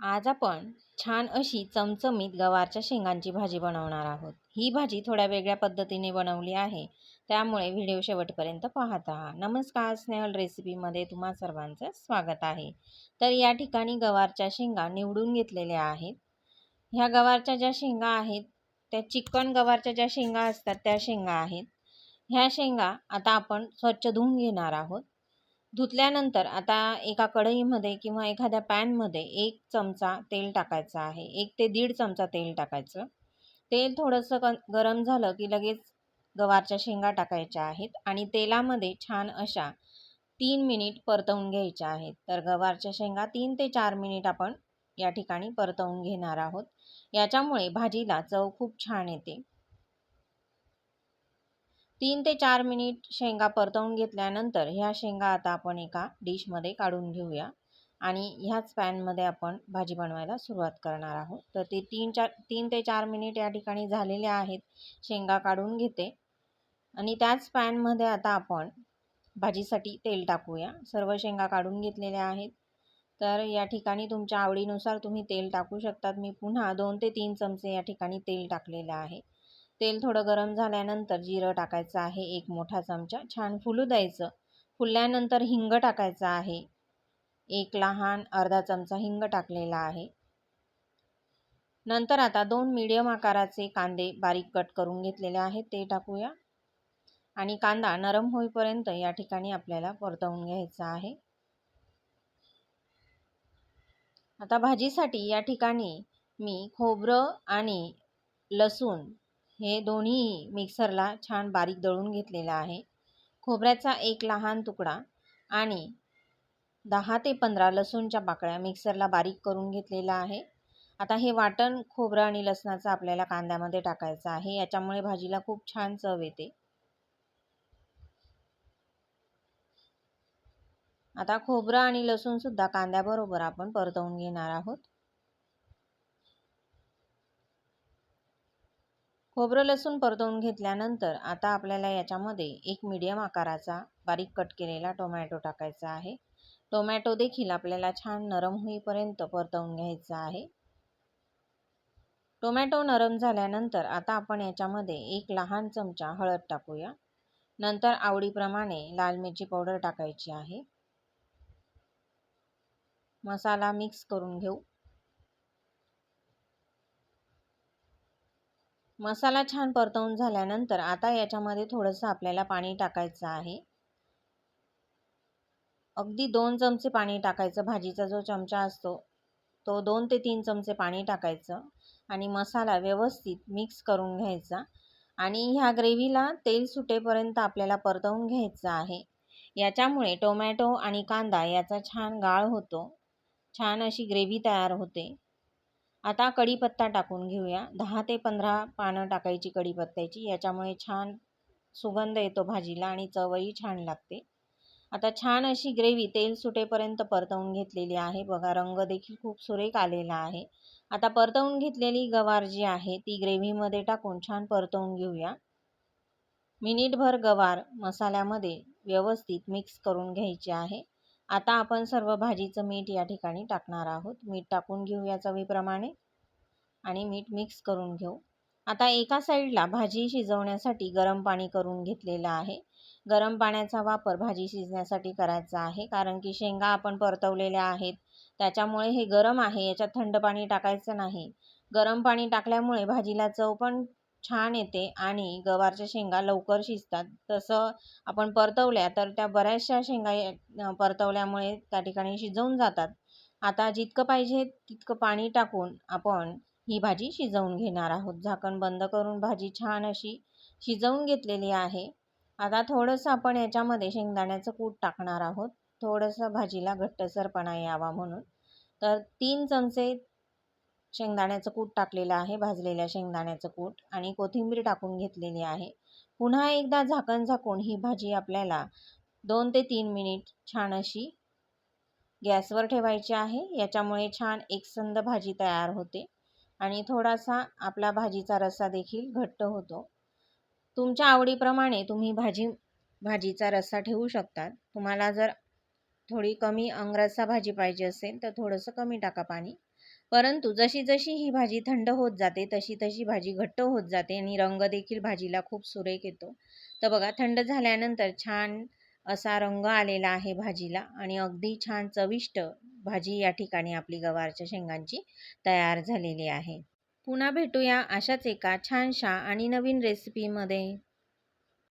आज आपण छान अशी चमचमीत गवारच्या शेंगांची भाजी बनवणार आहोत. ही भाजी थोड्या वेगळ्या पद्धतीने बनवली आहे. त्यामुळे व्हिडिओ शेवटपर्यंत पाहत राहा. नमस्कार स्नेहल रेसिपीमध्ये तुम्हा सर्वांचं स्वागत आहे. तर या ठिकाणी गवारच्या शेंगा निवडून घेतलेल्या आहेत. ह्या गवारच्या ज्या शेंगा आहेत त्या चिकन गवारच्या ज्या शेंगा असतात त्या शेंगा आहेत. ह्या शेंगा आता आपण स्वच्छ धुवून घेणार आहोत. धुतल्यानंतर आता एका कढईमध्ये किंवा एखाद्या पॅनमध्ये एक चमचा तेल टाकायचं आहे. एक ते दीड चमचा तेल टाकायचं. तेल थोडंसं क गरम झालं की लगेच गवारच्या शेंगा टाकायच्या आहेत आणि तेलामध्ये छान अशा तीन मिनिट परतवून घ्यायच्या आहेत. तर गवारच्या शेंगा तीन ते चार मिनिट आपण या ठिकाणी परतवून घेणार आहोत. याच्यामुळे भाजीला चव खूप छान येते. तीन ते चार मिनिट शेंगा परतवून घेतल्यानंतर ह्या शेंगा आता आपण एका डिशमध्ये काढून घेऊया. आणि ह्याच पॅनमध्ये आपण भाजी बनवायला सुरुवात करणार आहोत. तर ते तीन चार तीन ते चार मिनिट या ठिकाणी झालेले आहेत. शेंगा काढून घेते. आणि त्याच पॅनमध्ये आता आपण भाजीसाठी तेल टाकूया. सर्व शेंगा काढून घेतलेल्या आहेत. तर या ठिकाणी तुमच्या आवडीनुसार तुम्ही तेल टाकू शकतात. मी पुन्हा दोन ते तीन चमचे या ठिकाणी तेल टाकलेलं आहे. तेल थोडं गरम झाल्यानंतर जिरं टाकायचं आहे एक मोठा चमचा. छान फुलू द्यायचं. फुलल्यानंतर हिंग टाकायचं आहे. एक लहान अर्धा चमचा हिंग टाकलेला आहे. नंतर आता दोन मीडियम आकाराचे कांदे बारीक कट करून घेतलेले आहेत ते टाकूया. आणि कांदा नरम होईपर्यंत या ठिकाणी आपल्याला परतवून घ्यायचा आहे. आता भाजीसाठी या ठिकाणी मी खोबरं आणि लसूण हे दोन्ही मिक्सरला छान बारीक दळून घेतलेलं आहे. खोबऱ्याचा एक लहान तुकडा आणि दहा ते पंधरा लसूणच्या पाकळ्या मिक्सरला बारीक करून घेतलेला आहे. आता हे वाटण खोबरं आणि लसणाचं आपल्याला कांद्यामध्ये टाकायचं आहे. याच्यामुळे भाजीला खूप छान चव येते. आता खोबरं आणि लसूणसुद्धा कांद्याबरोबर आपण परतवून घेणार आहोत. खोबरं लसूण परतवून घेतल्यानंतर आता आपल्याला याच्यामध्ये एक मीडियम आकाराचा बारीक कट केलेला टोमॅटो टाकायचा आहे. टोमॅटो देखील आपल्याला छान नरम होईपर्यंत परतवून घ्यायचा आहे. टोमॅटो नरम झाल्यानंतर आता आपण याच्यामध्ये एक लहान चमचा हळद टाकूया. नंतर आवडीप्रमाणे लाल मिरची पावडर टाकायची आहे. मसाला मिक्स करून घेऊ. मसाला छान परतवून झाल्यानंतर आता याच्यामध्ये थोडंसं आपल्याला पाणी टाकायचं आहे. अगदी दोन चमचे पाणी टाकायचं भाजीचा जो चमचा असतो तो दोन ते तीन चमचे पाणी टाकायचं आणि मसाला व्यवस्थित मिक्स करून घ्यायचा आणि ह्या ग्रेव्हीला तेल सुटेपर्यंत आपल्याला परतवून घ्यायचं आहे. याच्यामुळे टोमॅटो आणि कांदा याचा छान गाळ होतो. छान अशी ग्रेव्ही तयार होते. आता कढीपत्ता टाकून घेऊया. दहा ते पंधरा पानं टाकायची कढीपत्त्याची. याच्यामुळे छान सुगंध येतो भाजीला आणि चवही छान लागते. आता छान अशी ग्रेव्ही तेल सुटेपर्यंत परतवून घेतलेली आहे. बघा रंग देखील खूप सुरेख आलेला आहे. आता परतवून घेतलेली गवार जी आहे ती ग्रेव्हीमध्ये टाकून छान परतवून घेऊया. मिनिटभर गवार मसाल्यामध्ये व्यवस्थित मिक्स करून घ्यायची आहे. आता आपण सर्व भाजीचं मीठ या ठिकाणी टाकणार आहोत. मीठ टाकून घेऊ या चवीप्रमाणे आणि मीठ मिक्स करून घेऊ. आता एका साईडला भाजी शिजवण्यासाठी गरम पाणी करून घेतलेलं आहे. गरम पाण्याचा वापर भाजी शिजण्यासाठी करायचा आहे कारण की शेंगा आपण परतवलेल्या आहेत. त्याच्यामुळे हे गरम आहे याच्यात थंड पाणी टाकायचं नाही. गरम पाणी टाकल्यामुळे भाजीला चव पण छान येते आणि गवारच्या शेंगा लवकर शिजतात. तसं आपण परतवल्या तर त्या बऱ्याचशा शेंगा परतवल्यामुळे त्या ठिकाणी शिजवून जातात. आता जितकं पाहिजे तितकं पाणी टाकून आपण ही भाजी शिजवून घेणार आहोत. झाकण बंद करून भाजी छान अशी शिजवून घेतलेली आहे. आता थोडंसं आपण याच्यामध्ये शेंगदाण्याचं कूट टाकणार आहोत. थोडंसं भाजीला घट्टसरपणा यावा म्हणून. तर तीन चमचे शेंगदाण्याचं कूट टाकलेलं आहे भाजलेल्या शेंगदाण्याचं कूट आणि कोथिंबीर टाकून घेतलेली आहे. पुन्हा एकदा झाकण झाकून ही भाजी आपल्याला दोन ते तीन मिनिट छान अशी गॅसवर ठेवायची आहे. याच्यामुळे छान एकसंद भाजी तयार होते आणि थोडासा आपला भाजीचा रस्सा देखील घट्ट होतो. तुमच्या आवडीप्रमाणे तुम्ही भाजी भाजीचा रस्सा ठेवू शकता तुम्हाला जर थोडी कमी अंगरस्सा भाजी पाहिजे असेल तर थोडंसं कमी टाका पाणी. परंतु जशी जशी ही भाजी थंड होत जाते तशी तशी भाजी घट्ट होत जाते आणि रंग देखील भाजीला खूप सुरेख येतो. तर बघा थंड झाल्यानंतर छान असा रंग आलेला आहे भाजीला आणि अगदी छान चविष्ट भाजी या ठिकाणी आपली गवारच्या शेंगांची तयार झालेली आहे. पुन्हा भेटूया अशाच एका छानशा आणि नवीन रेसिपीमध्ये